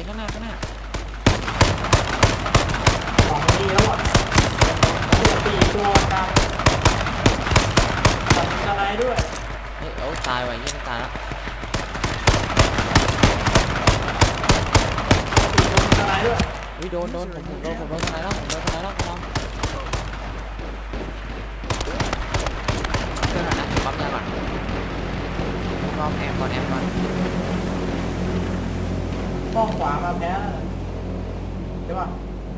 อ้ข้างหน้าข้างหน้าของดีแล้วอะสี่ตัวกันตัดอะไรด้วยเฮ้ยโอ้ตายว่ะยี่ตายแล้วสี่ตัวอะไรด้วยอุ้ยโดนโดนผมผมโดนผมโดนทนายแล้วผมโดนทนายแล้วคุณน้องเพื่อนหน่อยนะปั๊มยาก่อนคุณน้องแอมก่อนแอมก่อน ป้องขวามาแพ้แล้วใช่ป่ะ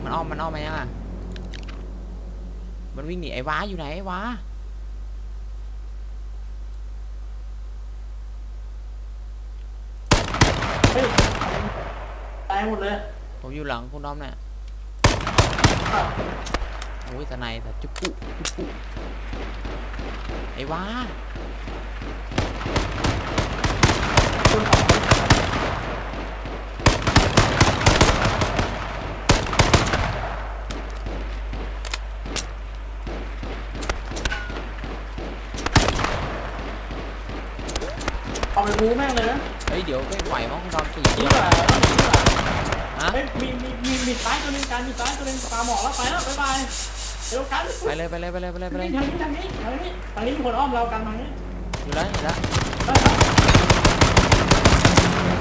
มันอ้อมมันอ้อมมายังอะ มันวิ่งหนีไอ้ว้าอยู่ไหนไอ้ว้าเฮ้ยตายหมดเลยผมอยู่หลังคุณน้องเนี่ยโอ้ยทนายแต่จุ๊บปุ๊จุ๊บปุ๊ไอ้ว้าคนของ ไปบูแม่งเลยนะเฮ้ยเดี๋ยวไม่ไหวมั้งคุณน้องสี่ดีเดียวกว่าต้องดีกว่าฮะเฮ้ยมีมีมีมีซ้ายตัวหนึงการมีซ้ายตัวหนึงปลาหมอกแล้วไปแล้วบ๊ายบายเดี๋ยวกันไปเลยไปเลยไปเลยไปเลยไปเลยทางนี้ทางนี้ทางนี้ทางนี้มีคนอ้อมเรากันทางนี้อยู่แล้วอยู่แล้วได้ครับ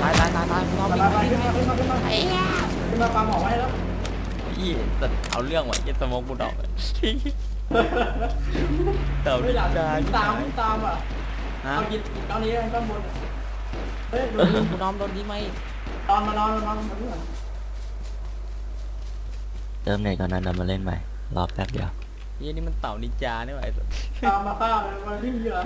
ตายตายตายตายคุณน้องไปวิ่งไปวิ่งขึ้นวิ่งมาขึ้นมาขึ้นมาไอ้เหี้ยขึ้นมาปลาหมอกไว้แล้วยี่แต่เอาเรื่องว่ะยี่สมองกูดอกเต่าไม่อยากจ้าตามวิ่งตามอะฮะ เอากินตอนนี้ข้างบนเฮ้ยคุณน้องโดนดีไหมตอนมานอนมานอนมาเพื่อนเติมเน็ตก่อนนั้นเรามาเล่นใหม่ รอแป๊บเดียว ยี่นี่มันเต่านินจานี่หว่าไอ้สัส ตามมาฆ่ามันวิ่งเยอะ